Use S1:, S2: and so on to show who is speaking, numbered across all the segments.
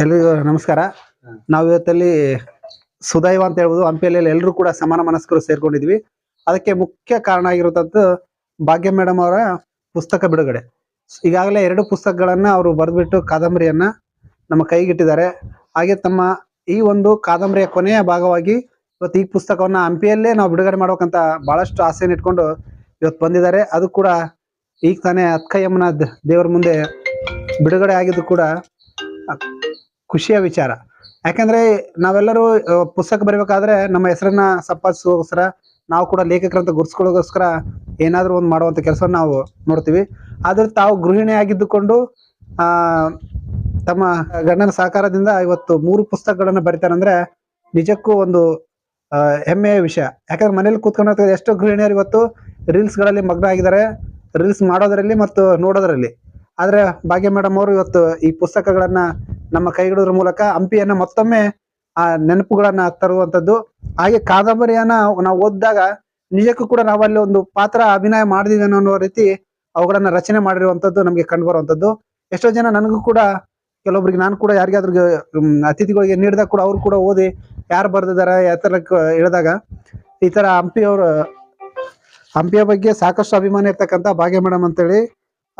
S1: ಎಲ್ರಿಗೂ ನಮಸ್ಕಾರ. ನಾವು ಇವತ್ತಲ್ಲಿ ಸುದೈವ ಅಂತ ಹೇಳ್ಬೋದು. ಹಂಪಿಯಲ್ಲಿ ಎಲ್ಲರೂ ಕೂಡ ಸಮಾನ ಮನಸ್ಕರು ಸೇರ್ಕೊಂಡಿದ್ವಿ. ಅದಕ್ಕೆ ಮುಖ್ಯ ಕಾರಣ ಆಗಿರುವಂತದ್ದು ಭಾಗ್ಯ ಮೇಡಮ್ ಅವರ ಪುಸ್ತಕ ಬಿಡುಗಡೆ. ಈಗಾಗಲೇ ಎರಡು ಪುಸ್ತಕಗಳನ್ನ ಅವರು ಬರೆದ್ಬಿಟ್ಟು ಕಾದಂಬರಿಯನ್ನ ನಮ್ಮ ಕೈಗಿಟ್ಟಿದ್ದಾರೆ. ಹಾಗೆ ತಮ್ಮ ಈ ಒಂದು ಕಾದಂಬರಿಯ ಕೊನೆಯ ಭಾಗವಾಗಿ ಇವತ್ತು ಈ ಪುಸ್ತಕವನ್ನ ಹಂಪಿಯಲ್ಲೇ ನಾವು ಬಿಡುಗಡೆ ಮಾಡ್ಬೇಕಂತ ಬಹಳಷ್ಟು ಆಸೆಯನ್ನು ಇಟ್ಕೊಂಡು ಇವತ್ತು ಬಂದಿದ್ದಾರೆ. ಅದು ಕೂಡ ಈಗ ತಾನೇ ಅತ್ಕಯ್ಯಮ್ಮನ ದೇವರ ಮುಂದೆ ಬಿಡುಗಡೆ ಆಗಿದ್ದು ಕೂಡ ಖುಷಿಯ ವಿಚಾರ. ಯಾಕಂದ್ರೆ ನಾವೆಲ್ಲರೂ ಪುಸ್ತಕ ಬರಿಬೇಕಾದ್ರೆ ನಮ್ಮ ಹೆಸರನ್ನ ಸಂಪಾದಿಸೋಸ್ಕರ, ನಾವು ಕೂಡ ಲೇಖಕರಂತ ಗುರ್ಸ್ಕೊಳ್ಳೋಗೋಸ್ಕರ ಏನಾದ್ರೂ ಒಂದು ಮಾಡುವಂಥ ಕೆಲಸ ನಾವು ನೋಡ್ತೀವಿ. ಆದ್ರೆ ತಾವು ಗೃಹಿಣಿ ಆಗಿದ್ದುಕೊಂಡು ತಮ್ಮ ಗಂಡನ ಸಹಕಾರದಿಂದ ಇವತ್ತು ಮೂರು ಪುಸ್ತಕಗಳನ್ನ ಬರೀತಾರಂದ್ರೆ ನಿಜಕ್ಕೂ ಒಂದು ಹೆಮ್ಮೆಯ ವಿಷಯ. ಯಾಕಂದ್ರೆ ಮನೇಲಿ ಕೂತ್ಕೊಂಡು ಎಷ್ಟೋ ಗೃಹಿಣಿಯರು ಇವತ್ತು ರೀಲ್ಸ್ಗಳಲ್ಲಿ ಮಗ್ನ ಆಗಿದ್ದಾರೆ ರೀಲ್ಸ್ ಮಾಡೋದರಲ್ಲಿ ಮತ್ತು ನೋಡೋದ್ರಲ್ಲಿ. ಆದ್ರೆ ಭಾಗ್ಯ ಮೇಡಮ್ ಅವರು ಇವತ್ತು ಈ ಪುಸ್ತಕಗಳನ್ನ ನಮ್ಮ ಕೈಗಿಡೋದ್ರ ಮೂಲಕ ಹಂಪಿಯನ್ನ ಮತ್ತೊಮ್ಮೆ ಆ ನೆನಪುಗಳನ್ನ ತರುವಂಥದ್ದು. ಹಾಗೆ ಕಾದಂಬರಿಯನ್ನ ನಾವು ಓದಿದಾಗ ನಿಜಕ್ಕೂ ಕೂಡ ನಾವಲ್ಲಿ ಒಂದು ಪಾತ್ರ ಅಭಿನಯ ಮಾಡಿದೀವಿ ಅನ್ನೋ ರೀತಿ ಅವುಗಳನ್ನ ರಚನೆ ಮಾಡಿರುವಂತದ್ದು ನಮಗೆ ಕಂಡು ಬರುವಂತದ್ದು ಎಷ್ಟೋ ಜನ ನನಗೂ ಕೂಡ ಕೆಲವೊಬ್ರಿಗೆ ನಾನು ಕೂಡ ಯಾರಿಗಾದ್ರೂ ಅತಿಥಿಗಳಿಗೆ ನೀಡಿದಾಗ ಕೂಡ ಅವ್ರು ಕೂಡ ಓದಿ ಯಾರು ಬರೆದಿದ್ದಾರೆ ಯಾವ ಹೇಳಿದಾಗ ಈ ಥರ ಹಂಪಿಯವರು ಹಂಪಿಯ ಬಗ್ಗೆ ಸಾಕಷ್ಟು ಅಭಿಮಾನ ಇರ್ತಕ್ಕಂಥ ಭಾಗ್ಯ ಮೇಡಮ್ ಅಂತೇಳಿ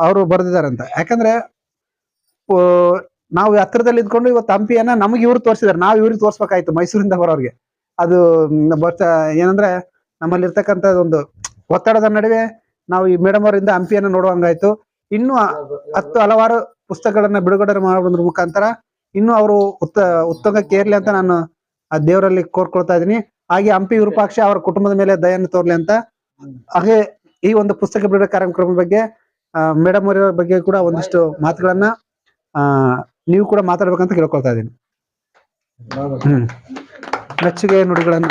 S1: ಅವರು ಬರೆದಿದ್ದಾರಂತ. ಯಾಕಂದ್ರೆ ನಾವು ಹತ್ರದಲ್ಲಿ ಇದ್ಕೊಂಡು ಇವತ್ತು ಹಂಪಿಯನ್ನ ನಮಗೆ ಇವ್ರು ತೋರಿಸಿದಾರೆ ನಾವು ಇವ್ರಿಗೆ ತೋರ್ಸ್ಬೇಕಾಯ್ತು ಮೈಸೂರಿಂದ ಬರೋರಿಗೆ. ಅದು ಏನಂದ್ರೆ ನಮ್ಮಲ್ಲಿ ಇರ್ತಕ್ಕಂತ ಒಂದು ಒತ್ತಡದ ನಡುವೆ ನಾವು ಈ ಮೇಡಮ್ ಅವರಿಂದ ಹಂಪಿಯನ್ನ ನೋಡುವಂಗಾಯ್ತು. ಇನ್ನು ಹತ್ತು ಹಲವಾರು ಪುಸ್ತಕಗಳನ್ನ ಬಿಡುಗಡೆ ಮಾಡೋದ್ರ ಮುಖಾಂತರ ಇನ್ನು ಅವರು ಉತ್ತ, ಉತ್ತಂಗಕ್ಕೆ ಏರ್ಲಿ ಅಂತ ನಾನು ಆ ದೇವರಲ್ಲಿ ಕೋರ್ಕೊಳ್ತಾ ಇದೀನಿ ಹಾಗೆ ಹಂಪಿ ವಿರೂಪಾಕ್ಷ ಅವರ ಕುಟುಂಬದ ಮೇಲೆ ದಯನ್ನು ತೋರ್ಲಿ ಅಂತ. ಹಾಗೆ ಈ ಒಂದು ಪುಸ್ತಕ ಬಿಡುಗಡೆ ಕಾರ್ಯಕ್ರಮದ ಬಗ್ಗೆ ಮೇಡಮ್ ಅವರ ಬಗ್ಗೆ ಕೂಡ ಒಂದಿಷ್ಟು ಮಾತುಗಳನ್ನ ನೀವು ಕೂಡ ಮಾತಾಡ್ಬೇಕಂತ ಕೇಳ್ಕೊಳ್ತಾ ಇದ್ದೀನಿ. ಹ್ಮ್. ಮೆಚ್ಚುಗೆ ನುಡಿಗಳನ್ನ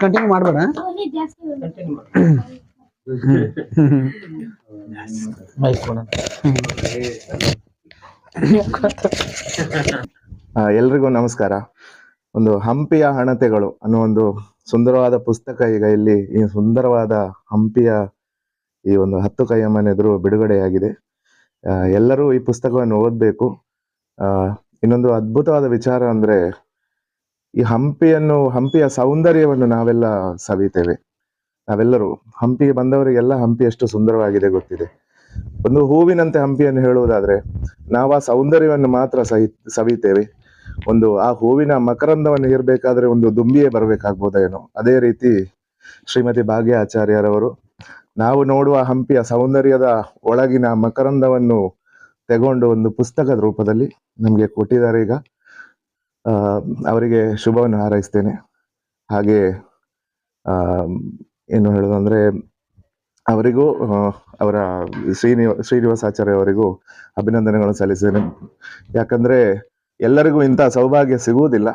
S1: ಕಂಟಿನ್ಯೂ ಮಾಡ್ಬೇಡ.
S2: ಎಲ್ರಿಗೂ ನಮಸ್ಕಾರ. ಒಂದು ಹಂಪಿಯ ಹಣತೆಗಳು ಅನ್ನೋ ಒಂದು ಸುಂದರವಾದ ಪುಸ್ತಕ ಈಗ ಇಲ್ಲಿ ಈ ಸುಂದರವಾದ ಹಂಪಿಯ ಈ ಒಂದು ಹತ್ತು ಕೈಯಮ್ಮನ ಎದುರು ಬಿಡುಗಡೆಯಾಗಿದೆ. ಎಲ್ಲರೂ ಈ ಪುಸ್ತಕವನ್ನು ಓದಬೇಕು. ಇನ್ನೊಂದು ಅದ್ಭುತವಾದ ವಿಚಾರ ಅಂದ್ರೆ ಈ ಹಂಪಿಯನ್ನು, ಹಂಪಿಯ ಸೌಂದರ್ಯವನ್ನು ನಾವೆಲ್ಲ ಸವಿತೇವೆ. ನಾವೆಲ್ಲರೂ ಹಂಪಿಗೆ ಬಂದವರಿಗೆಲ್ಲ ಹಂಪಿ ಎಷ್ಟು ಸುಂದರವಾಗಿದೆ ಗೊತ್ತಿದೆ. ಒಂದು ಹೂವಿನಂತೆ ಹಂಪಿಯನ್ನು ಹೇಳುವುದಾದ್ರೆ ನಾವು ಆ ಸೌಂದರ್ಯವನ್ನು ಮಾತ್ರ ಸಹಿ, ಸವಿತೇವೆ. ಒಂದು ಆ ಹೂವಿನ ಮಕರಂದವನ್ನು ಇರಬೇಕಾದ್ರೆ ಒಂದು ದುಂಬಿಯೇ ಬರಬೇಕಾಗ್ಬೋದೇನೋ. ಅದೇ ರೀತಿ ಶ್ರೀಮತಿ ಭಾಗ್ಯ ಆಚಾರ್ಯರವರು ನಾವು ನೋಡುವ ಹಂಪಿಯ ಸೌಂದರ್ಯದ ಒಳಗಿನ ಮಕರಂದವನ್ನು ತಗೊಂಡು ಒಂದು ಪುಸ್ತಕದ ರೂಪದಲ್ಲಿ ನಮಗೆ ಕೊಟ್ಟಿದ್ದಾರೆ ಈಗ. ಅವರಿಗೆ ಶುಭವನ್ನು ಹಾರೈಸ್ತೇನೆ. ಹಾಗೆ ಏನು ಹೇಳೋದಂದ್ರೆ ಅವರಿಗೂ ಅವರ ಶ್ರೀನಿವ ಶ್ರೀನಿವಾಸಾಚಾರ್ಯ ಅವರಿಗೂ ಅಭಿನಂದನೆಗಳನ್ನು ಸಲ್ಲಿಸ್ತೇನೆ ಯಾಕಂದ್ರೆ, ಎಲ್ಲರಿಗೂ ಇಂಥ ಸೌಭಾಗ್ಯ ಸಿಗುವುದಿಲ್ಲ.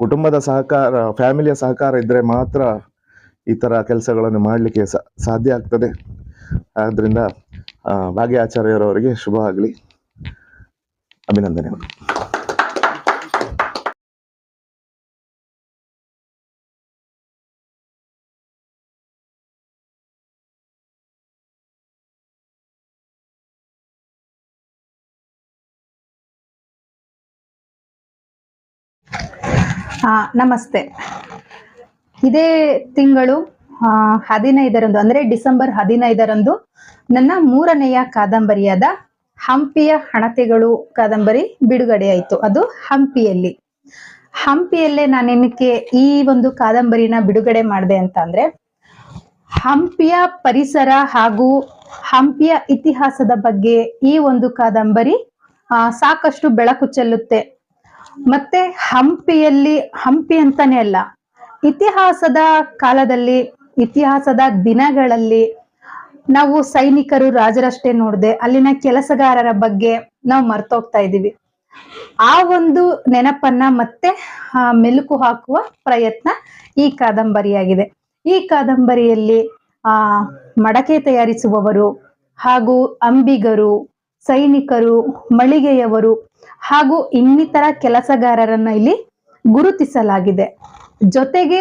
S2: ಕುಟುಂಬದ ಸಹಕಾರ, ಫ್ಯಾಮಿಲಿಯ ಸಹಕಾರ ಇದ್ದರೆ ಮಾತ್ರ ಈ ಥರ ಕೆಲಸಗಳನ್ನು ಮಾಡಲಿಕ್ಕೆ ಸಾಧ್ಯ ಆಗ್ತದೆ. ಆದ್ದರಿಂದ ಭಾಗ್ಯ ಆಚಾರ್ಯರವರಿಗೆ ಶುಭ ಆಗಲಿ. ಅಭಿನಂದನೆಗಳು.
S3: ನಮಸ್ತೆ. ಇದೇ ತಿಂಗಳು ಹದಿನೈದರಂದು, ಅಂದ್ರೆ ಡಿಸೆಂಬರ್ ಹದಿನೈದರಂದು ನನ್ನ ಮೂರನೆಯ ಕಾದಂಬರಿಯಾದ ಹಂಪಿಯ ಹಣತೆಗಳು ಕಾದಂಬರಿ ಬಿಡುಗಡೆಯಾಯಿತು ಅದು ಹಂಪಿಯಲ್ಲಿ. ಹಂಪಿಯಲ್ಲೇ ನಾನೇನಕ್ಕೆ ಈ ಒಂದು ಕಾದಂಬರಿನ ಬಿಡುಗಡೆ ಮಾಡಿದೆ ಅಂತ ಅಂದ್ರೆ, ಹಂಪಿಯ ಪರಿಸರ ಹಾಗೂ ಹಂಪಿಯ ಇತಿಹಾಸದ ಬಗ್ಗೆ ಈ ಒಂದು ಕಾದಂಬರಿ ಸಾಕಷ್ಟು ಬೆಳಕು ಚೆಲ್ಲುತ್ತೆ. ಮತ್ತೆ ಹಂಪಿಯಲ್ಲಿ, ಹಂಪಿ ಅಂತಾನೆ ಅಲ್ಲ ಇತಿಹಾಸದ ಕಾಲದಲ್ಲಿ, ಇತಿಹಾಸದ ದಿನಗಳಲ್ಲಿ ನಾವು ಸೈನಿಕರು ರಾಜರಷ್ಟೇ ನೋಡಿದೆ, ಅಲ್ಲಿನ ಕೆಲಸಗಾರರ ಬಗ್ಗೆ ನಾವು ಮರ್ತೋಗ್ತಾ ಇದೀವಿ ಆ ಒಂದು ನೆನಪನ್ನ ಮತ್ತೆ ಮೆಲುಕು ಹಾಕುವ ಪ್ರಯತ್ನ ಈ ಕಾದಂಬರಿಯಾಗಿದೆ. ಈ ಕಾದಂಬರಿಯಲ್ಲಿ, ಆ, ಮಡಕೆ ತಯಾರಿಸುವವರು ಹಾಗೂ ಅಂಬಿಗರು, ಸೈನಿಕರು, ಮಳಿಗೆಯವರು ಹಾಗೂ ಇನ್ನಿತರ ಕೆಲಸಗಾರರನ್ನ ಇಲ್ಲಿ ಗುರುತಿಸಲಾಗಿದೆ. ಜೊತೆಗೆ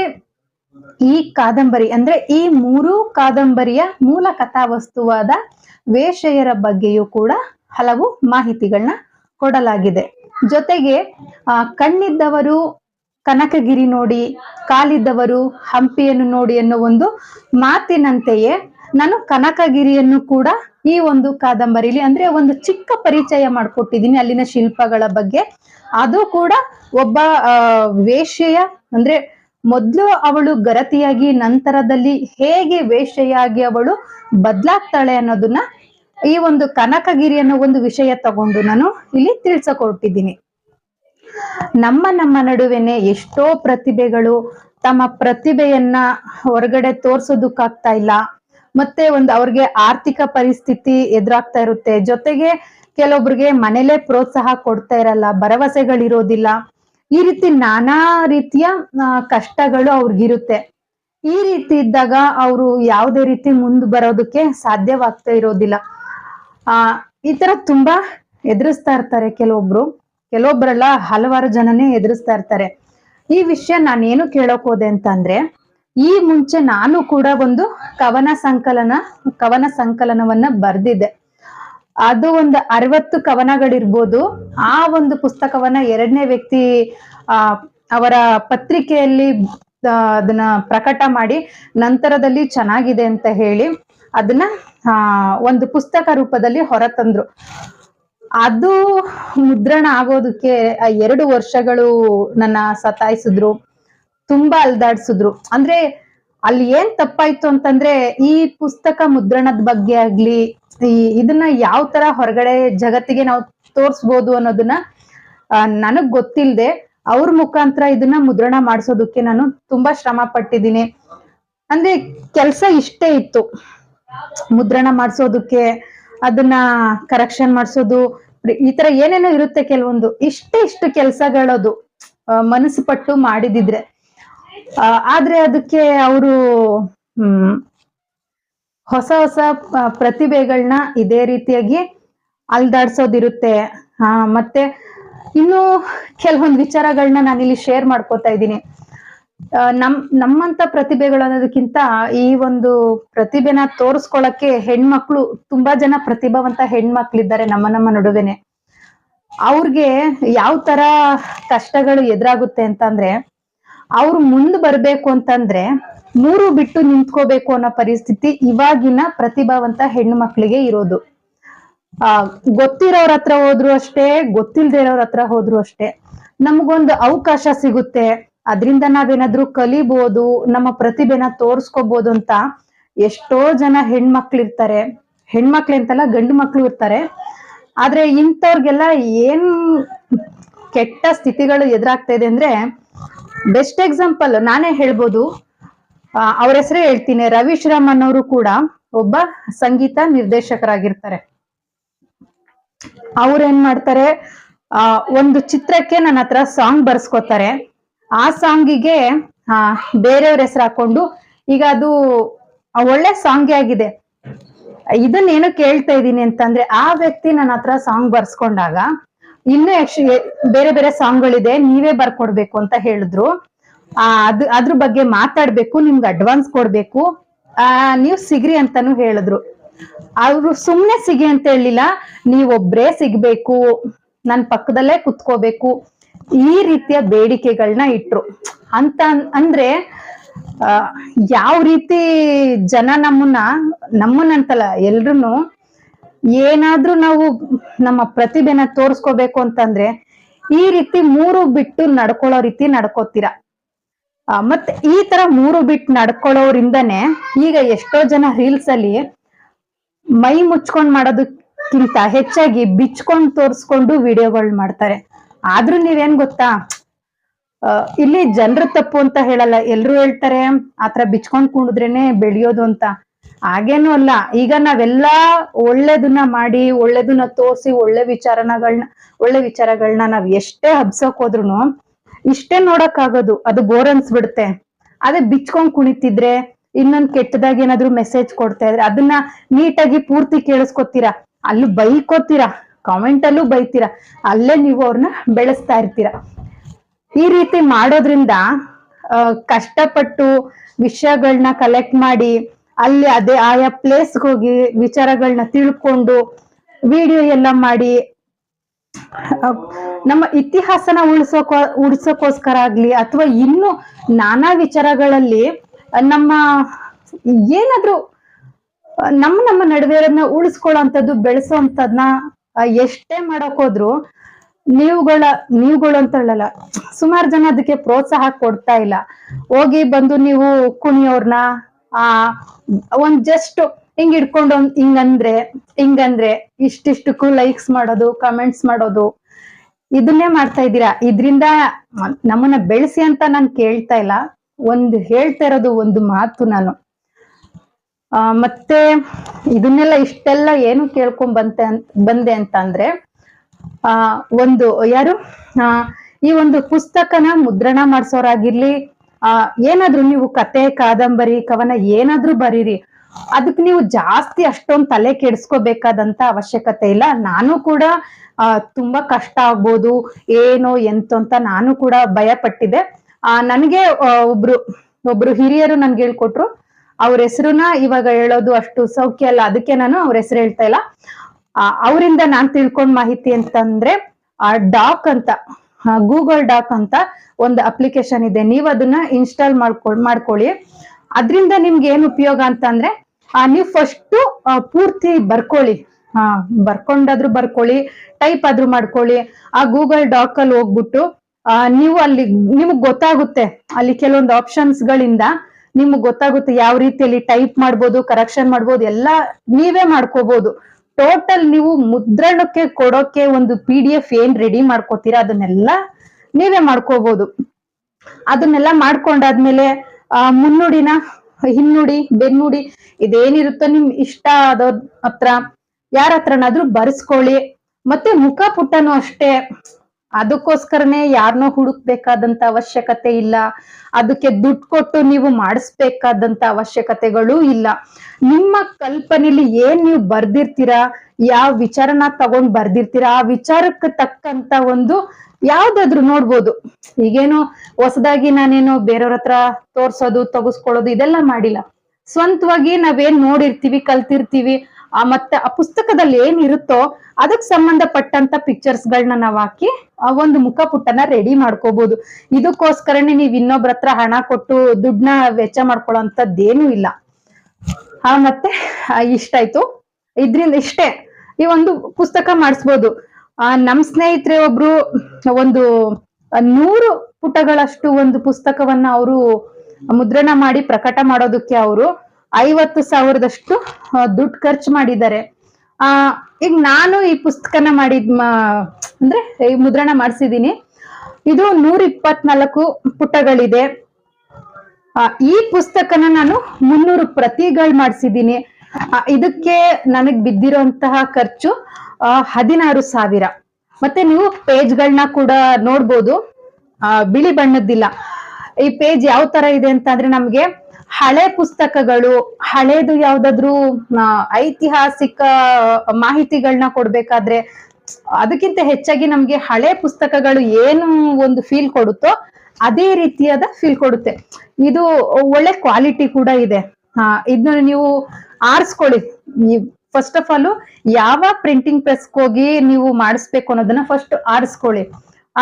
S3: ಈ ಕಾದಂಬರಿ ಅಂದ್ರೆ ಈ ಮೂರು ಕಾದಂಬರಿಯ ಮೂಲ ಕಥಾವಸ್ತುವಾದ ವೇಷೆಯರ ಬಗ್ಗೆಯೂ ಕೂಡ ಹಲವು ಮಾಹಿತಿಗಳನ್ನ ಕೊಡಲಾಗಿದೆ. ಜೊತೆಗೆ ಕಣ್ಣಿದ್ದವರು ಕನಕಗಿರಿ ನೋಡಿ, ಕಾಲಿದ್ದವರು ಹಂಪಿಯನ್ನು ನೋಡಿ ಅನ್ನೋ ಒಂದು ಮಾತಿನಂತೆಯೇ ನಾನು ಕನಕಗಿರಿಯನ್ನು ಕೂಡ ಈ ಒಂದು ಕಾದಂಬರಿಲಿ ಅಂದ್ರೆ ಒಂದು ಚಿಕ್ಕ ಪರಿಚಯ ಮಾಡ್ಕೊಟ್ಟಿದ್ದೀನಿ ಅಲ್ಲಿನ ಶಿಲ್ಪಗಳ ಬಗ್ಗೆ. ಅದು ಕೂಡ ಒಬ್ಬ ವೇಶ್ಯೆಯ ಅಂದ್ರೆ ಮೊದ್ಲು ಅವಳು ಗರತಿಯಾಗಿ, ನಂತರದಲ್ಲಿ ಹೇಗೆ ವೇಷೆಯಾಗಿ ಅವಳು ಬದ್ಲಾಗ್ತಾಳೆ ಅನ್ನೋದನ್ನ ಈ ಒಂದು ಕನಕಗಿರಿ ಅನ್ನೋ ಒಂದು ವಿಷಯ ತಗೊಂಡು ನಾನು ಇಲ್ಲಿ ತಿಳಿಸಕೊಟ್ಟಿದ್ದೀನಿ. ನಮ್ಮ ನಮ್ಮ ನಡುವೆನೆ ಎಷ್ಟೋ ಪ್ರತಿಭೆಗಳು ತಮ್ಮ ಪ್ರತಿಭೆಯನ್ನ ಹೊರಗಡೆ ತೋರ್ಸೋದಕ್ಕಾಗ್ತಾ ಇಲ್ಲ. ಮತ್ತೆ ಒಂದು ಅವ್ರಿಗೆ ಆರ್ಥಿಕ ಪರಿಸ್ಥಿತಿ ಎದುರಾಗ್ತಾ ಇರುತ್ತೆ. ಜೊತೆಗೆ ಕೆಲವೊಬ್ರಿಗೆ ಮನೇಲೆ ಪ್ರೋತ್ಸಾಹ ಕೊಡ್ತಾ ಇರಲ್ಲ, ಭರವಸೆಗಳಿರೋದಿಲ್ಲ. ಈ ರೀತಿ ನಾನಾ ರೀತಿಯ ಕಷ್ಟಗಳು ಅವ್ರಿಗಿರುತ್ತೆ ಈ ರೀತಿ ಇದ್ದಾಗ ಅವರು ಯಾವುದೇ ರೀತಿ ಮುಂದೆ ಬರೋದಕ್ಕೆ ಸಾಧ್ಯವಾಗ್ತಾ ಇರೋದಿಲ್ಲ. ಆ, ಈ ತರ ತುಂಬಾ ಎದುರಿಸ್ತಾ ಇರ್ತಾರೆ ಕೆಲವೊಬ್ರು. ಕೆಲವೊಬ್ರಲ್ಲ ಹಲವಾರು ಜನನೇ ಎದುರಿಸ್ತಾ ಇರ್ತಾರೆ. ಈ ವಿಷಯ ನಾನೇನು ಕೇಳೋಕ್ ಹೋದೆ ಅಂತಂದ್ರೆ ಈ ಮುಂಚೆ ನಾನು ಕೂಡ ಒಂದು ಕವನ ಸಂಕಲನ, ಕವನ ಸಂಕಲನವನ್ನ ಬರ್ದಿದ್ದೆ. ಅದು ಒಂದು ಅರವತ್ತು ಕವನಗಳಿರ್ಬೋದು. ಆ ಒಂದು ಪುಸ್ತಕವನ್ನ ಎರಡನೇ ವ್ಯಕ್ತಿ, ಆ, ಅವರ ಪತ್ರಿಕೆಯಲ್ಲಿ ಅದನ್ನ ಪ್ರಕಟ ಮಾಡಿ ನಂತರದಲ್ಲಿ ಚೆನ್ನಾಗಿದೆ ಅಂತ ಹೇಳಿ ಅದನ್ನ ಒಂದು ಪುಸ್ತಕ ರೂಪದಲ್ಲಿ ಹೊರತಂದ್ರು. ಅದು ಮುದ್ರಣ ಆಗೋದಕ್ಕೆ ಎರಡು ವರ್ಷಗಳು ನನ್ನ ಸತಾಯಿಸಿದ್ರು. ತುಂಬಾ ಅಲ್ದಾಡ್ಸಿದ್ರು. ಅಂದ್ರೆ ಅಲ್ಲಿ ಏನ್ ತಪ್ಪಾಯ್ತು ಅಂತಂದ್ರೆ ಈ ಪುಸ್ತಕ ಮುದ್ರಣದ ಬಗ್ಗೆ ಆಗ್ಲಿ ಈ ಇದನ್ನ ಯಾವ ತರ ಹೊರಗಡೆ ಜಗತ್ತಿಗೆ ನಾವು ತೋರ್ಸ್ಬೋದು ಅನ್ನೋದನ್ನ ನನಗ್ ಗೊತ್ತಿಲ್ಲದೆ ಅವ್ರ ಮುಖಾಂತರ ಇದನ್ನ ಮುದ್ರಣ ಮಾಡಿಸೋದಕ್ಕೆ ನಾನು ತುಂಬಾ ಶ್ರಮ ಪಟ್ಟಿದ್ದೀನಿ ಅಂದ್ರೆ ಕೆಲ್ಸ ಇಷ್ಟೇ ಇತ್ತು. ಮುದ್ರಣ ಮಾಡಿಸೋದಕ್ಕೆ, ಅದನ್ನ ಕರೆಕ್ಷನ್ ಮಾಡಿಸೋದು, ಈ ತರ ಏನೇನೋ ಇರುತ್ತೆ ಕೆಲವೊಂದು. ಇಷ್ಟೇ ಇಷ್ಟು ಕೆಲಸಗಳದು ಮನಸ್ಸು ಪಟ್ಟು ಮಾಡಿದಿದ್ರೆ. ಆದ್ರೆ ಅದಕ್ಕೆ ಅವರು ಹೊಸ ಹೊಸ ಪ್ರತಿಭೆಗಳನ್ನ ಇದೇ ರೀತಿಯಾಗಿ ಅಲ್ದಾಡ್ಸೋದಿರುತ್ತೆ. ಮತ್ತೆ ಇನ್ನು ಕೆಲವೊಂದು ವಿಚಾರಗಳನ್ನ ನಾನಿಲ್ಲಿ ಶೇರ್ ಮಾಡ್ಕೋತಾ ಇದ್ದೀನಿ. ನಮ್, ನಮ್ಮಂತ ಪ್ರತಿಭೆಗಳು ಅನ್ನೋದಕ್ಕಿಂತ ಈ ಒಂದು ಪ್ರತಿಭೆನ ತೋರಿಸ್ಕೊಳಕ್ಕೆ ಹೆಣ್ಮಕ್ಳು ತುಂಬಾ ಜನ ಪ್ರತಿಭಾವಂತ ಹೆಣ್ಮಕ್ಳಿದ್ದಾರೆ ನಮ್ಮ ನಮ್ಮ ನಡುವೆನೆ. ಅವ್ರಿಗೆ ಯಾವ ತರ ಕಷ್ಟಗಳು ಎದುರಾಗುತ್ತೆ ಅಂತಂದ್ರೆ ಅವ್ರು ಮುಂದ್ ಬರ್ಬೇಕು ಅಂತಂದ್ರೆ ಮೂರು ಬಿಟ್ಟು ನಿಂತ್ಕೋಬೇಕು ಅನ್ನೋ ಪರಿಸ್ಥಿತಿ ಇವಾಗಿನ ಪ್ರತಿಭಾವಂತ ಹೆಣ್ಣು ಮಕ್ಳಿಗೆ ಇರೋದು. ಆ, ಗೊತ್ತಿರೋರ ಹತ್ರ ಹೋದ್ರು ಅಷ್ಟೇ, ಗೊತ್ತಿಲ್ದೇ ಇರೋರ್ ಹತ್ರ ಹೋದ್ರು ಅಷ್ಟೇ. ನಮಗೊಂದು ಅವಕಾಶ ಸಿಗುತ್ತೆ. ಅದರಿಂದ ನಾವೇನಾದ್ರೂ ಕಲಿಬಹುದು ನಮ್ಮ ಪ್ರತಿಭೆನ ತೋರ್ಸ್ಕೋಬಹುದು ಅಂತ ಎಷ್ಟೋ ಜನ ಹೆಣ್ಮಕ್ಳಿರ್ತಾರೆ. ಹೆಣ್ಮಕ್ಳು ಅಂತಲ್ಲ, ಗಂಡು ಮಕ್ಳು ಇರ್ತಾರೆ. ಆದ್ರೆ ಇಂಥವ್ರಿಗೆಲ್ಲ ಏನ್ ಕೆಟ್ಟ ಸ್ಥಿತಿಗಳು ಎದುರಾಗ್ತಾ ಇದೆ ಅಂದ್ರೆ ಬೆಸ್ಟ್ ಎಕ್ಸಾಂಪಲ್ ನಾನೇ ಹೇಳ್ಬೋದು. ಅವ್ರ ಹೆಸರೇ ಹೇಳ್ತೀನಿ. ರವಿ ಅವರು ಕೂಡ ಒಬ್ಬ ಸಂಗೀತ ನಿರ್ದೇಶಕರಾಗಿರ್ತಾರೆ. ಅವ್ರು ಏನ್ ಮಾಡ್ತಾರೆ? ಆ, ಒಂದು ಚಿತ್ರಕ್ಕೆ ನನ್ನ ಹತ್ರ ಸಾಂಗ್ ಬರ್ಸ್ಕೊತಾರೆ. ಆ ಸಾಂಗಿಗೆ ಆ, ಬೇರೆಯವ್ರ ಹೆಸರು ಹಾಕೊಂಡು ಈಗ ಅದು ಒಳ್ಳೆ ಸಾಂಗೇ ಆಗಿದೆ. ಇದನ್ನೇನು ಕೇಳ್ತಾ ಇದ್ದೀನಿ ಅಂತಂದ್ರೆ ಆ ವ್ಯಕ್ತಿ ನನ್ನ ಹತ್ರ ಸಾಂಗ್ ಬರ್ಸ್ಕೊಂಡಾಗ ಇನ್ನೂ ಬೇರೆ ಬೇರೆ ಸಾಂಗ್ಗಳಿದೆ ನೀವೇ ಬರ್ಕೊಡ್ಬೇಕು ಅಂತ ಹೇಳಿದ್ರು. ಆ, ಅದ್, ಅದ್ರ ಬಗ್ಗೆ ಮಾತಾಡ್ಬೇಕು, ನಿಮ್ಗೆ ಅಡ್ವಾನ್ಸ್ ಕೊಡ್ಬೇಕು. ಆ, ನೀವ್ ಸಿಗ್ರಿ ಅಂತಾನು ಹೇಳಿದ್ರು. ಅವ್ರು ಸುಮ್ನೆ ಸಿಗಿ ಅಂತ ಹೇಳಿಲ್ಲ ನೀವೊಬ್ರೇ ಸಿಗ್ಬೇಕು, ನನ್ ಪಕ್ಕದಲ್ಲೇ ಕುತ್ಕೋಬೇಕು. ಈ ರೀತಿಯ ಬೇಡಿಕೆಗಳನ್ನ ಇಟ್ರು. ಅಂತ ಅಂದ್ರೆ ಯಾವ ರೀತಿ ಜನ ನಮ್ಮನ್ನ, ನಮ್ಮನ್ನಂತಲ್ಲ, ಎಲ್ರುನು ಏನಾದ್ರೂ ನಾವು ನಮ್ಮ ಪ್ರತಿಭೆನ ತೋರ್ಸ್ಕೋಬೇಕು ಅಂತಂದ್ರೆ ಈ ರೀತಿ ಮೂರು ಬಿಟ್ಟು ನಡ್ಕೊಳ್ಳೋ ರೀತಿ ನಡ್ಕೋತೀರಾ. ಮತ್ತೆ ಈ ತರ ಮೂರು ಬಿಟ್ಟು ನಡ್ಕೊಳ್ಳೋರಿಂದನೇ ಈಗ ಎಷ್ಟೋ ಜನ ರೀಲ್ಸ್ ಅಲ್ಲಿ ಮೈ ಮುಚ್ಕೊಂಡ್ ಮಾಡೋದಕ್ಕಿಂತ ಹೆಚ್ಚಾಗಿ ಬಿಚ್ಕೊಂಡ್ ತೋರ್ಸ್ಕೊಂಡು ವಿಡಿಯೋಗಳು ಮಾಡ್ತಾರೆ. ಆದ್ರೂ ನೀವೇನ್ ಗೊತ್ತಾ? ಇಲ್ಲಿ ಜನರ ತಪ್ಪು ಅಂತ ಹೇಳಲ್ಲ. ಎಲ್ರು ಹೇಳ್ತಾರೆ ಆತರ ಬಿಚ್ಕೊಂಡ್ ಕುಣಿದ್ರೇನೆ ಬೆಳೆಯೋದು ಅಂತ. ಹಾಗೇನು ಅಲ್ಲ. ಈಗ ನಾವೆಲ್ಲಾ ಒಳ್ಳೇದನ್ನ ಮಾಡಿ, ಒಳ್ಳೇದನ್ನ ತೋರಿಸಿ, ಒಳ್ಳೆ ವಿಚಾರಗಳನ್ನ ಒಳ್ಳೆ ವಿಚಾರಗಳನ್ನ ನಾವ್ ಎಷ್ಟೇ ಹಬ್ಸಕ್ ಹೋದ್ರು ಇಷ್ಟೇ ನೋಡಕ್ ಆಗೋದು ಅದು ಬೋರ್ ಅನ್ಸ್ಬಿಡುತ್ತೆ. ಅದೇ ಬಿಚ್ಕೊಂಡ್ ಕುಣಿತಿದ್ರೆ, ಇನ್ನೊಂದ್ ಕೆಟ್ಟದಾಗ ಏನಾದ್ರು ಮೆಸೇಜ್ ಕೊಡ್ತಾ ಇದ್ರೆ, ಅದನ್ನ ನೀಟಾಗಿ ಪೂರ್ತಿ ಕೇಳಿಸ್ಕೊತೀರಾ? ಅಲ್ಲೂ ಬೈಕೋತೀರಾ? ಕಾಮೆಂಟ್ ಅಲ್ಲೂ ಬೈತೀರಾ? ಅಲ್ಲೇ ನೀವು ಅವ್ರನ್ನ ಬೆಳೆಸ್ತಾ ಇರ್ತೀರಾ? ಈ ರೀತಿ ಮಾಡೋದ್ರಿಂದ ಕಷ್ಟಪಟ್ಟು ವಿಷಯಗಳನ್ನ ಕಲೆಕ್ಟ್ ಮಾಡಿ ಅಲ್ಲಿ ಅದೇ ಆಯಾ ಪ್ಲೇಸ್ಗೆ ಹೋಗಿ ವಿಚಾರಗಳನ್ನ ತಿಳ್ಕೊಂಡು ವಿಡಿಯೋ ಎಲ್ಲ ಮಾಡಿ ನಮ್ಮ ಇತಿಹಾಸನ ಉಳಿಸೋಕ, ಉಳಿಸೋಕೋಸ್ಕರ ಆಗ್ಲಿ ಅಥವಾ ಇನ್ನು ನಾನಾ ವಿಚಾರಗಳಲ್ಲಿ ನಮ್ಮ ಏನಾದ್ರೂ, ನಮ್ಮ ನಮ್ಮ ನಡುವೆ ಅಂತದ್ದು ಬೆಳೆಸೋ ಅಂತದ್ನ ಎಷ್ಟೇ ಮಾಡಕ್ ಹೋದ್ರು ನೀವುಗಳ, ನೀವುಗಳು ಅಂತ ಹೇಳಲ್ಲ ಸುಮಾರು ಜನ ಅದಕ್ಕೆ ಪ್ರೋತ್ಸಾಹ ಕೊಡ್ತಾ ಇಲ್ಲ. ಹೋಗಿ ಬಂದು ನೀವು ಕುಣಿಯೋರ್ನ ಆ, ಒಂದ್ ಜಸ್ಟ್ ಹಿಂಗ್ ಇಟ್ಕೊಂಡು ಒಂದ್ ಹಿಂಗಂದ್ರೆ ಹಿಂಗಂದ್ರೆ ಇಷ್ಟಿಷ್ಟಕ್ಕೂ ಲೈಕ್ಸ್ ಮಾಡೋದು ಕಮೆಂಟ್ಸ್ ಮಾಡೋದು, ಇದನ್ನೇ ಮಾಡ್ತಾ ಇದ್ದೀರಾ? ಇದ್ರಿಂದ ನಮ್ಮನ್ನ ಬೆಳೆಸಿ ಅಂತ ನಾನು ಕೇಳ್ತಾ ಇಲ್ಲ. ಒಂದು ಹೇಳ್ತಾ ಇರೋದು ಒಂದು ಮಾತು ನಾನು. ಆ, ಮತ್ತೆ ಇದನ್ನೆಲ್ಲ ಇಷ್ಟೆಲ್ಲ ಏನು ಕೇಳ್ಕೊಂಡ್ ಬಂತೆ ಬಂದೆ ಅಂತ ಅಂದ್ರೆ, ಆ, ಒಂದು ಯಾರು? ಈ ಒಂದು ಪುಸ್ತಕನ ಮುದ್ರಣ ಮಾಡ್ಸೋರಾಗಿರ್ಲಿ ಆ, ಏನಾದ್ರು ನೀವು ಕತೆ, ಕಾದಂಬರಿ, ಕವನ ಏನಾದ್ರೂ ಬರೀರಿ. ಅದಕ್ಕೆ ನೀವು ಜಾಸ್ತಿ ಅಷ್ಟೊಂದ್ ತಲೆ ಕೆಡಿಸ್ಕೋಬೇಕಾದಂತ ಅವಶ್ಯಕತೆ ಇಲ್ಲ. ನಾನು ಕೂಡ ತುಂಬಾ ಕಷ್ಟ ಆಗ್ಬೋದು, ಏನು ಎಂತ ಅಂತ ನಾನು ಕೂಡ ಭಯ ಪಟ್ಟಿದ್ದೆ ಆ, ನನಗೆ ಒಬ್ರು ಒಬ್ರು ಹಿರಿಯರು ನನ್ಗೆ ಹೇಳ್ಕೊಟ್ರು. ಅವ್ರ ಹೆಸರುನ ಇವಾಗ ಹೇಳೋದು ಅಷ್ಟು ಸೌಖ್ಯ ಅಲ್ಲ. ಅದಕ್ಕೆ ನಾನು ಅವ್ರ ಹೆಸರು ಹೇಳ್ತಾ ಇಲ್ಲ. ಅವರಿಂದ ನಾನ್ ತಿಳ್ಕೊಂಡ್ ಮಾಹಿತಿ ಅಂತಂದ್ರೆ, ಆ, ಡಾಕ್ ಅಂತ. ಗೂಗಲ್ ಡಾಕ್ ಅಂತ ಒಂದು ಅಪ್ಲಿಕೇಶನ್ ಇದೆ. ನೀವು ಅದನ್ನ ಇನ್ಸ್ಟಾಲ್ ಮಾಡ್ಕೊಳ್ ಮಾಡ್ಕೊಳ್ಳಿ. ಅದ್ರಿಂದ ನಿಮ್ಗೆ ಏನ್ ಉಪಯೋಗ ಅಂತಂದ್ರೆ ನೀವು ಫಸ್ಟ್ ಪೂರ್ತಿ ಬರ್ಕೊಳ್ಳಿ. ಹಾ, ಬರ್ಕೊಂಡಾದ್ರೂ ಬರ್ಕೊಳ್ಳಿ ಟೈಪ್ ಆದ್ರೂ ಮಾಡ್ಕೊಳ್ಳಿ. ಆ ಗೂಗಲ್ ಡಾಕ್ ಅಲ್ಲಿ ಹೋಗ್ಬಿಟ್ಟು, ಆ, ನೀವು ಅಲ್ಲಿ, ನಿಮಗ್ ಗೊತ್ತಾಗುತ್ತೆ. ಅಲ್ಲಿ ಕೆಲವೊಂದು ಆಪ್ಷನ್ಸ್ ಗಳಿಂದ ನಿಮ್ಗೆ ಗೊತ್ತಾಗುತ್ತೆ ಯಾವ ರೀತಿಯಲ್ಲಿ ಟೈಪ್ ಮಾಡ್ಬೋದು ಕರೆಕ್ಷನ್ ಮಾಡ್ಬೋದು, ಎಲ್ಲ ನೀವೇ ಮಾಡ್ಕೋಬಹುದು ಟೋಟಲ್ ನೀವು ಮುದ್ರಣಕ್ಕೆ ಕೊಡೋಕೆ ಒಂದು ಪಿ ಡಿ ಎಫ್ ಏನ್ ರೆಡಿ ಮಾಡ್ಕೋತೀರಾ ಅದನ್ನೆಲ್ಲ ನೀವೇ ಮಾಡ್ಕೋಬಹುದು ಅದನ್ನೆಲ್ಲ ಮಾಡ್ಕೊಂಡಾದ್ಮೇಲೆ, ಆ, ಮುನ್ನುಡಿನ, ಹಿನ್ನುಡಿ, ಬೆನ್ನುಡಿ ಇದೇನಿರುತ್ತೋ ನಿಮ್ ಇಷ್ಟ ಆದವ್ರ ಹತ್ರ, ಯಾರ ಹತ್ರನಾದ್ರೂ ಬರ್ಸ್ಕೊಳ್ಳಿ. ಮತ್ತೆ ಮುಖ ಪುಟ್ಟನು ಅಷ್ಟೇ. ಅದಕ್ಕೋಸ್ಕರನೇ ಯಾರನ್ನೋ ಹುಡುಕ್ಬೇಕಾದಂತ ಅವಶ್ಯಕತೆ ಇಲ್ಲ. ಅದಕ್ಕೆ ದುಡ್ಡು ಕೊಟ್ಟು ನೀವು ಮಾಡಿಸ್ಬೇಕಾದಂತ ಅವಶ್ಯಕತೆಗಳು ಇಲ್ಲ. ನಿಮ್ಮ ಕಲ್ಪನೆಯಲ್ಲಿ ಏನ್ ನೀವು ಬರ್ದಿರ್ತೀರಾ? ಯಾವ ವಿಚಾರನ ತಗೊಂಡ್ ಬರ್ದಿರ್ತೀರಾ? ಆ ವಿಚಾರಕ್ಕೆ ತಕ್ಕಂತ ಒಂದು ಯಾವ್ದಾದ್ರು ನೋಡ್ಬೋದು. ಈಗೇನು ಹೊಸದಾಗಿ ನಾನೇನೋ ಬೇರೆಯವ್ರ ಹತ್ರ ತೋರ್ಸೋದು, ತಗಸ್ಕೊಳ್ಳೋದು ಇದೆಲ್ಲ ಮಾಡಿಲ್ಲ. ಸ್ವಂತವಾಗಿ ನಾವೇನ್ ನೋಡಿರ್ತೀವಿ, ಕಲ್ತಿರ್ತೀವಿ, ಆ ಮತ್ತೆ ಆ ಪುಸ್ತಕದಲ್ಲಿ ಏನಿರುತ್ತೋ ಅದಕ್ ಸಂಬಂಧಪಟ್ಟಂತ ಪಿಕ್ಚರ್ಸ್ ಗಳನ್ನ ನಾವ್ ಹಾಕಿ ಆ ಒಂದು ಮುಖಪುಟ್ಟನ ರೆಡಿ ಮಾಡ್ಕೋಬಹುದು ಇದಕ್ಕೋಸ್ಕರನೇ ನೀವ್ ಇನ್ನೊಬ್ರ ಹತ್ರ ಹಣ ಕೊಟ್ಟು ದುಡ್ಡನ್ನ ವೆಚ್ಚ ಮಾಡ್ಕೊಳ್ಳೋಂಥದ್ದೇನು ಇಲ್ಲ. ಆ, ಮತ್ತೆ ಇಷ್ಟಾಯ್ತು. ಇದ್ರಿಂದ ಇಷ್ಟೇ. ಈ ಒಂದು ಪುಸ್ತಕ ಮಾಡಿಸ್ಬೋದು. ಆ, ನಮ್ ಸ್ನೇಹಿತರೆ ಒಬ್ರು ಒಂದು ನೂರು ಪುಟಗಳಷ್ಟು ಒಂದು ಪುಸ್ತಕವನ್ನ ಅವರು ಮುದ್ರಣ ಮಾಡಿ ಪ್ರಕಟ ಮಾಡೋದಕ್ಕೆ ಅವರು ಐವತ್ತು ಸಾವಿರದಷ್ಟು ದುಡ್ಡು ಖರ್ಚು ಮಾಡಿದ್ದಾರೆ. ಆ, ಈಗ ನಾನು ಈ ಪುಸ್ತಕನ ಮಾಡಿದ್ ಅಂದ್ರೆ ಈ ಮುದ್ರಣ ಮಾಡಿಸಿದೀನಿ. ಇದು ನೂರ ಇಪ್ಪತ್ನಾಲ್ಕು ಪುಟಗಳಿದೆ. ಈ ಪುಸ್ತಕನ ನಾನು ಮುನ್ನೂರು ಪ್ರತಿಗಳು ಮಾಡಿಸಿದ್ದೀನಿ. ಇದಕ್ಕೆ ನನಗ್ ಬಿದ್ದಿರೋಂತಹ ಖರ್ಚು ಹದಿನಾರು ಸಾವಿರ. ಮತ್ತೆ ನೀವು ಪೇಜ್ಗಳನ್ನ ಕೂಡ ನೋಡ್ಬೋದು. ಬಿಳಿ ಬಣ್ಣದ್ದಿಲ್ಲ. ಈ ಪೇಜ್ ಯಾವ ತರ ಇದೆ ಅಂತ ಅಂದ್ರೆ ನಮ್ಗೆ ಹಳೆ ಪುಸ್ತಕಗಳು, ಹಳೇದು ಯಾವ್ದಾದ್ರು ಐತಿಹಾಸಿಕ ಮಾಹಿತಿಗಳನ್ನ ಕೊಡ್ಬೇಕಾದ್ರೆ, ಅದಕ್ಕಿಂತ ಹೆಚ್ಚಾಗಿ ನಮ್ಗೆ ಹಳೆ ಪುಸ್ತಕಗಳು ಏನು ಒಂದು ಫೀಲ್ ಕೊಡುತ್ತೋ ಅದೇ ರೀತಿಯಾದ ಫೀಲ್ ಕೊಡುತ್ತೆ. ಇದು ಒಳ್ಳೆ ಕ್ವಾಲಿಟಿ ಕೂಡ ಇದೆ. ಹಾ ಇದನ್ನ ನೀವು ಆರಿಸ್ಕೊಳ್ಳಿ. ಫಸ್ಟ್ ಆಫ್ ಆಲ್ ಯಾವ ಪ್ರಿಂಟಿಂಗ್ ಪ್ರೆಸ್ ಹೋಗಿ ನೀವು ಮಾಡಿಸ್ಬೇಕು ಅನ್ನೋದನ್ನ ಫಸ್ಟ್ ಆರಿಸ್ಕೊಳ್ಳಿ.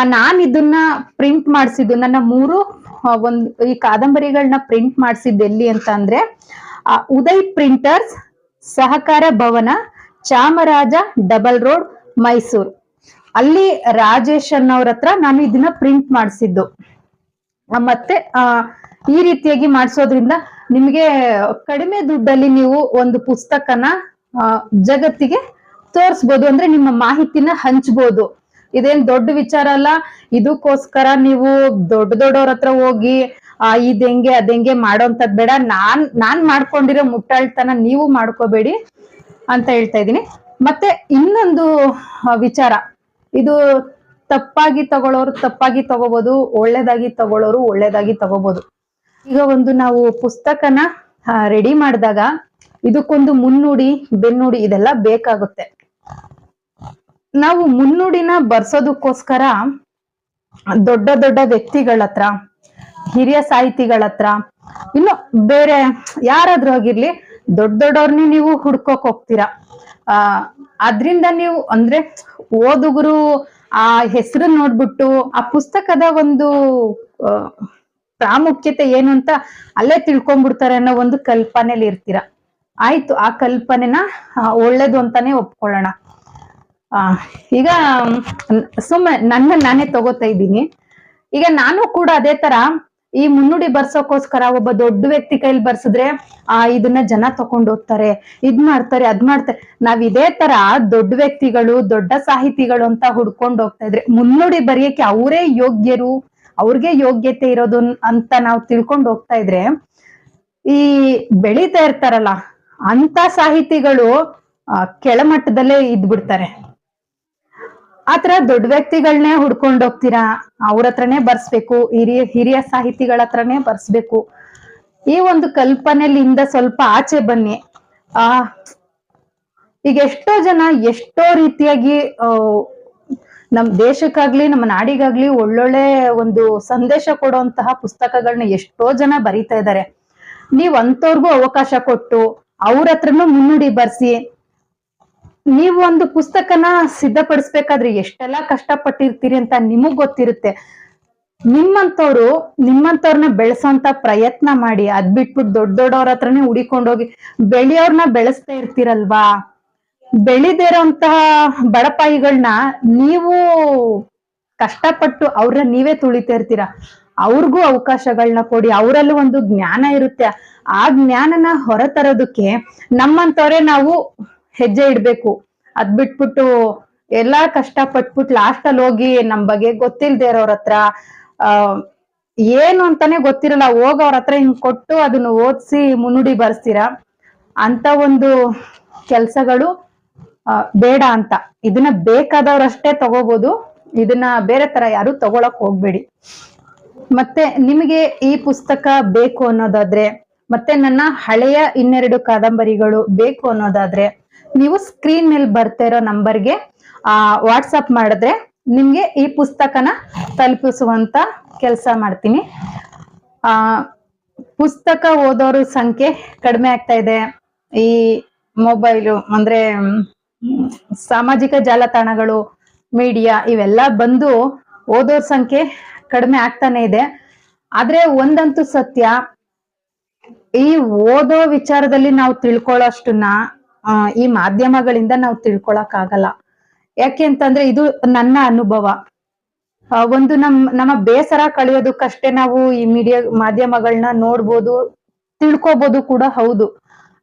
S3: ನಾನ್ ಇದನ್ನ ಪ್ರಿಂಟ್ ಮಾಡಿಸಿದ್ದು, ನನ್ನ ಮೂರು ಒಂದು, ಈ ಕಾದಂಬರಿಗಳನ್ನ ಪ್ರಿಂಟ್ ಮಾಡಿಸಿದ್ದು ಎಲ್ಲಿ ಅಂತ ಅಂದ್ರೆ Uday printers Sahakara Bhavana, Chamaraja double road Mysuru. ಅಲ್ಲಿ ರಾಜೇಶ್ ಅನ್ನೋರ ಹತ್ರ ನಾನು ಇದನ್ನ ಪ್ರಿಂಟ್ ಮಾಡಿಸಿದ್ದು. ಮತ್ತೆ, ಆ, ಈ ರೀತಿಯಾಗಿ ಮಾಡಿಸೋದ್ರಿಂದ ನಿಮಗೆ ಕಡಿಮೆ ದುಡ್ಡಲ್ಲಿ ನೀವು ಒಂದು ಪುಸ್ತಕನ ಜಗತ್ತಿಗೆ ತೋರಿಸ್ಬೋದು ಅಂದ್ರೆ ನಿಮ್ಮ ಮಾಹಿತಿನ ಹಂಚ್ಬೋದು. ಇದೇನ್ ದೊಡ್ಡ ವಿಚಾರ ಅಲ್ಲ. ಇದಕ್ಕೋಸ್ಕರ ನೀವು ದೊಡ್ಡ ದೊಡ್ಡವ್ರ ಹತ್ರ ಹೋಗಿ, ಆ, ಇದ್ ಹೆಂಗೆ, ಅದ್ ಮಾಡೋಂಥದ್ ಬೇಡ. ನಾನ್ ನಾನ್ ಮಾಡ್ಕೊಂಡಿರೋ ಮುಟ್ಟಾಳ್ತನ ನೀವು ಮಾಡ್ಕೋಬೇಡಿ ಅಂತ ಹೇಳ್ತಾ ಇದ್ದೀನಿ. ಮತ್ತೆ ಇನ್ನೊಂದು ವಿಚಾರ. ಇದು ತಪ್ಪಾಗಿ ತಗೊಳ್ಳೋರು ತಪ್ಪಾಗಿ ತಗೋಬಹುದು ಒಳ್ಳೇದಾಗಿ ತಗೊಳ್ಳೋರು ಒಳ್ಳೇದಾಗಿ ತಗೋಬಹುದು ಈಗ ಒಂದು ನಾವು ಪುಸ್ತಕನ ರೆಡಿ ಮಾಡಿದಾಗ ಇದಕ್ಕೊಂದು ಮುನ್ನುಡಿ, ಬೆನ್ನುಡಿ ಇದೆಲ್ಲ ಬೇಕಾಗುತ್ತೆ. ನಾವು ಮುನ್ನುಡಿನ ಬರ್ಸೋದಕ್ಕೋಸ್ಕರ ದೊಡ್ಡ ದೊಡ್ಡ ವ್ಯಕ್ತಿಗಳ ಹತ್ರ, ಹಿರಿಯ ಸಾಹಿತಿಗಳ ಹತ್ರ, ಇನ್ನು ಬೇರೆ ಯಾರಾದ್ರೂ ಆಗಿರ್ಲಿ, ದೊಡ್ಡ ದೊಡ್ಡವ್ರನ್ನ ನೀವು ಹುಡ್ಕೋಕ್ ಹೋಗ್ತೀರಾ? ಆ, ಅದ್ರಿಂದ ನೀವು ಅಂದ್ರೆ ಓದುಗರು ಆ ಹೆಸರು ನೋಡ್ಬಿಟ್ಟು ಆ ಪುಸ್ತಕದ ಒಂದು ಪ್ರಾಮುಖ್ಯತೆ ಏನು ಅಂತ ಅಲ್ಲೇ ತಿಳ್ಕೊಂಡ್ಬಿಡ್ತಾರೆ ಅನ್ನೋ ಒಂದು ಕಲ್ಪನೆಲಿ ಇರ್ತೀರ. ಆಯ್ತು, ಆ ಕಲ್ಪನೆನ ಒಳ್ಳೇದು ಅಂತಾನೆ ಒಪ್ಕೊಳ್ಳೋಣ. ಆ, ಈಗ ಸುಮ್ಮನೆ ನನ್ನ ನಾನೇ ತಗೋತಾ ಇದ್ದೀನಿ. ಈಗ ನಾನು ಕೂಡ ಅದೇ ತರ ಈ ಮುನ್ನುಡಿ ಬರ್ಸೋಕೋಸ್ಕರ ಒಬ್ಬ ದೊಡ್ಡ ವ್ಯಕ್ತಿ ಕೈಲಿ ಬರ್ಸಿದ್ರೆ, ಆ ಇದನ್ನ ಜನ ತಕೊಂಡ್ ಹೋಗ್ತಾರೆ. ಇದ್ ಮಾಡ್ತಾರೆ, ಅದ್ ಮಾಡ್ತಾರೆ ನಾವ್ ಇದೇ ತರ ದೊಡ್ಡ ವ್ಯಕ್ತಿಗಳು, ದೊಡ್ಡ ಸಾಹಿತಿಗಳು ಅಂತ ಹುಡ್ಕೊಂಡ್ ಹೋಗ್ತಾ ಇದ್ರೆ, ಮುನ್ನುಡಿ ಬರೆಯಕ್ಕೆ ಅವರೇ ಯೋಗ್ಯರು, ಅವ್ರಿಗೆ ಯೋಗ್ಯತೆ ಇರೋದು ಅಂತ ನಾವು ತಿಳ್ಕೊಂಡ್ ಹೋಗ್ತಾ ಇದ್ರೆ, ಈ ಬೆಳೀತಾ ಇರ್ತಾರಲ್ಲ ಅಂತ ಸಾಹಿತಿಗಳು ಕೆಳಮಟ್ಟದಲ್ಲೇ ಇದ್ಬಿಡ್ತಾರೆ. ಆತರ ದೊಡ್ಡ ವ್ಯಕ್ತಿಗಳನ್ನೇ ಹುಡ್ಕೊಂಡ್ ಹೋಗ್ತೀರಾ? ಅವ್ರ ಹತ್ರನೇ ಬರ್ಸ್ಬೇಕು, ಹಿರಿಯ ಹಿರಿಯ ಸಾಹಿತಿಗಳ ಹತ್ರನೇ ಬರ್ಸ್ಬೇಕು. ಈ ಒಂದು ಕಲ್ಪನೆಲಿಂದ ಸ್ವಲ್ಪ ಆಚೆ ಬನ್ನಿ. ಆ, ಈಗ ಎಷ್ಟೋ ಜನ ಎಷ್ಟೋ ರೀತಿಯಾಗಿ ನಮ್ ದೇಶಕ್ಕಾಗ್ಲಿ, ನಮ್ಮ ನಾಡಿಗಾಗ್ಲಿ ಒಳ್ಳೊಳ್ಳೆ ಒಂದು ಸಂದೇಶ ಕೊಡುವಂತಹ ಪುಸ್ತಕಗಳನ್ನ ಎಷ್ಟೋ ಜನ ಬರೀತಾ ಇದ್ದಾರೆ. ನೀವ್ ಅಂತವ್ರಿಗೂ ಅವಕಾಶ ಕೊಟ್ಟು ಅವ್ರ ಹತ್ರನೂ ಮುನ್ನುಡಿ ಬರ್ಸಿ ನೀವು ಒಂದು ಪುಸ್ತಕನ ಸಿದ್ಧಪಡಿಸ್ಬೇಕಾದ್ರೆ ಎಷ್ಟೆಲ್ಲ ಕಷ್ಟಪಟ್ಟಿರ್ತೀರಿ ಅಂತ ನಿಮಗ್ ಗೊತ್ತಿರುತ್ತೆ. ನಿಮ್ಮಂತವ್ರು ನಿಮ್ಮಂತವ್ರನ್ನ ಬೆಳೆಸೋಂತ ಪ್ರಯತ್ನ ಮಾಡಿ, ಅದ್ ಬಿಟ್ಬಿಟ್ಟು ದೊಡ್ಡ ದೊಡ್ಡವ್ರ ಹತ್ರನೇ ಹುಡಿಕೊಂಡೋಗಿ ಬೆಳೆಯೋರ್ನ ಬೆಳೆಸ್ತಾ ಇರ್ತೀರಲ್ವಾ? ಬೆಳಿದಿರೋಂತಹ ಬಡಪಾಯಿಗಳನ್ನ ನೀವು ಕಷ್ಟಪಟ್ಟು ಅವ್ರನ್ನ ನೀವೇ ತುಳಿತಾ ಇರ್ತೀರ. ಅವ್ರಿಗೂ ಅವಕಾಶಗಳನ್ನ ಕೊಡಿ, ಅವರಲ್ಲೂ ಒಂದು ಜ್ಞಾನ ಇರುತ್ತೆ. ಆ ಜ್ಞಾನನ ಹೊರತರೋದಕ್ಕೆ ನಮ್ಮಂತವ್ರೆ ನಾವು ಹೆಜ್ಜೆ ಇಡ್ಬೇಕು. ಅದ್ ಬಿಟ್ಬಿಟ್ಟು ಎಲ್ಲಾ ಕಷ್ಟ ಪಟ್ಬಿಟ್ ಲಾಸ್ಟ್ ಅಲ್ಲಿ ಹೋಗಿ ನಮ್ ಬಗ್ಗೆ ಗೊತ್ತಿಲ್ದೆ ಇರೋರ್ ಹತ್ರ, ಆ, ಏನು ಅಂತಾನೆ ಗೊತ್ತಿರಲ್ಲ ಹೋಗ ಅವ್ರ ಹತ್ರ ಹಿಂಗ್ ಕೊಟ್ಟು ಅದನ್ನ ಓದ್ಸಿ ಮುನ್ನುಡಿ ಬರ್ಸ್ತೀರಾ ಅಂತ ಒಂದು ಕೆಲ್ಸಗಳು ಬೇಡ ಅಂತ. ಇದನ್ನ ಬೇಕಾದವ್ರಷ್ಟೇ ತಗೋಬಹುದು ಇದನ್ನ ಬೇರೆ ತರ ಯಾರು ತಗೊಳಕ್ ಹೋಗ್ಬೇಡಿ. ಮತ್ತೆ ನಿಮಗೆ ಈ ಪುಸ್ತಕ ಬೇಕು ಅನ್ನೋದಾದ್ರೆ, ಮತ್ತೆ ನನ್ನ ಹಳೆಯ ಇನ್ನೆರಡು ಕಾದಂಬರಿಗಳು ಬೇಕು ಅನ್ನೋದಾದ್ರೆ ನೀವು ಸ್ಕ್ರೀನ್ ಮೇಲೆ ಬರ್ತಾ ಇರೋ ನಂಬರ್ಗೆ, ಆ ವಾಟ್ಸಪ್ ಮಾಡಿದ್ರೆ ನಿಮ್ಗೆ ಈ ಪುಸ್ತಕನ ತಲುಪಿಸುವಂತ ಕೆಲಸ ಮಾಡ್ತೀನಿ. ಆ, ಪುಸ್ತಕ ಓದೋರ ಸಂಖ್ಯೆ ಕಡಿಮೆ ಆಗ್ತಾ ಇದೆ. ಈ ಮೊಬೈಲು ಅಂದ್ರೆ ಸಾಮಾಜಿಕ ಜಾಲತಾಣಗಳು, ಮೀಡಿಯಾ ಇವೆಲ್ಲ ಬಂದು ಓದೋರ್ ಸಂಖ್ಯೆ ಕಡಿಮೆ ಆಗ್ತಾನೆ ಇದೆ. ಆದ್ರೆ ಒಂದಂತೂ ಸತ್ಯ, ಈ ಓದೋ ವಿಚಾರದಲ್ಲಿ ನಾವು ತಿಳ್ಕೊಳ್ಳೋಷ್ಟನ್ನ ಈ ಮಾಧ್ಯಮಗಳಿಂದ ನಾವು ತಿಳ್ಕೊಳಕ್ ಆಗಲ್ಲ ಯಾಕೆ ಅಂತಂದ್ರೆ ಇದು ನನ್ನ ಅನುಭವ. ಒಂದು ನಮ್, ನಮ್ಮ ಬೇಸರ ಕಳೆಯೋದಕ್ಕಷ್ಟೇ ನಾವು ಈ ಮೀಡಿಯಾ ಮಾಧ್ಯಮಗಳನ್ನ ನೋಡ್ಬೋದು, ತಿಳ್ಕೊಬೋದು ಕೂಡ ಹೌದು.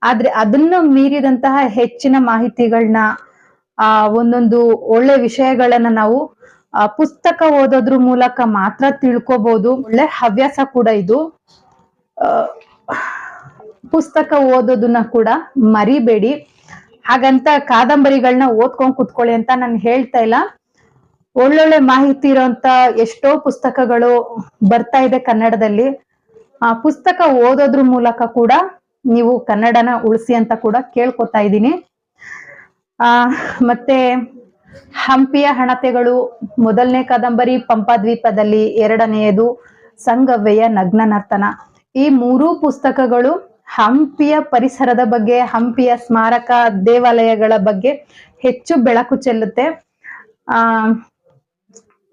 S3: ಆದ್ರೆ ಅದನ್ನ ಮೀರಿದಂತಹ ಹೆಚ್ಚಿನ ಮಾಹಿತಿಗಳನ್ನ ಆ, ಒಂದೊಂದು ಒಳ್ಳೆ ವಿಷಯಗಳನ್ನ ನಾವು ಪುಸ್ತಕ ಓದೋದ್ರ ಮೂಲಕ ಮಾತ್ರ ತಿಳ್ಕೊಬಹುದು ಒಳ್ಳೆ ಹವ್ಯಾಸ ಕೂಡ ಇದು. ಪುಸ್ತಕ ಓದೋದನ್ನ ಕೂಡ ಮರಿಬೇಡಿ. ಹಾಗಂತ ಕಾದಂಬರಿಗಳನ್ನ ಓದ್ಕೊಂಡ್ ಕುತ್ಕೊಳ್ಳಿ ಅಂತ ನಾನು ಹೇಳ್ತಾ ಇಲ್ಲ. ಒಳ್ಳೊಳ್ಳೆ ಮಾಹಿತಿ ಇರೋಂತ ಎಷ್ಟೋ ಪುಸ್ತಕಗಳು ಬರ್ತಾ ಇದೆ ಕನ್ನಡದಲ್ಲಿ. ಆ ಪುಸ್ತಕ ಓದೋದ್ರ ಮೂಲಕ ಕೂಡ ನೀವು ಕನ್ನಡನ ಉಳಿಸಿ ಅಂತ ಕೂಡ ಕೇಳ್ಕೊತಾ ಇದ್ದೀನಿ. ಆ, ಮತ್ತೆ ಹಂಪಿಯ ಹಣತೆಗಳು, ಮೊದಲನೇ ಕಾದಂಬರಿ ಪಂಪದ್ವೀಪದಲ್ಲಿ ಎರಡನೆಯದು ಸಂಗವ್ವೆಯ ನಗ್ನ ನರ್ತನ ಈ ಮೂರೂ ಪುಸ್ತಕಗಳು ಹಂಪಿಯ ಪರಿಸರದ ಬಗ್ಗೆ, ಹಂಪಿಯ ಸ್ಮಾರಕ ದೇವಾಲಯಗಳ ಬಗ್ಗೆ ಹೆಚ್ಚು ಬೆಳಕು ಚೆಲ್ಲುತ್ತೆ. ಆ,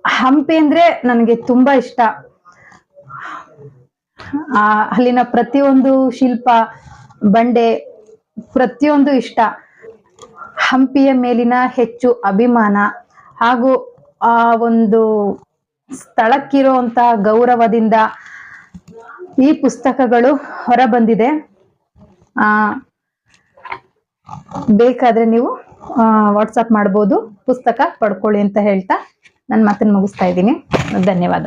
S3: ಹಂಪಿ ಅಂದ್ರೆ ನನಗೆ ತುಂಬಾ ಇಷ್ಟ. ಆ, ಅಲ್ಲಿನ ಪ್ರತಿಯೊಂದು ಶಿಲ್ಪ, ಬಂಡೆ ಪ್ರತಿಯೊಂದು ಇಷ್ಟ. ಹಂಪಿಯ ಮೇಲಿನ ಹೆಚ್ಚು ಅಭಿಮಾನ ಹಾಗೂ ಆ ಒಂದು ಸ್ಥಳಕ್ಕಿರುವಂತಹ ಗೌರವದಿಂದ ಈ ಪುಸ್ತಕಗಳು ಹೊರ ಬಂದಿದೆ ಆ, ಬೇಕಾದ್ರೆ ನೀವು ವಾಟ್ಸಪ್ ಮಾಡ್ಬೋದು. ಪುಸ್ತಕ ಪಡ್ಕೊಳ್ಳಿ ಅಂತ ಹೇಳ್ತಾ ನನ್ನ ಮಾತನ್ನ ಮುಗಿಸ್ತಾ ಇದ್ದೀನಿ. ಧನ್ಯವಾದ.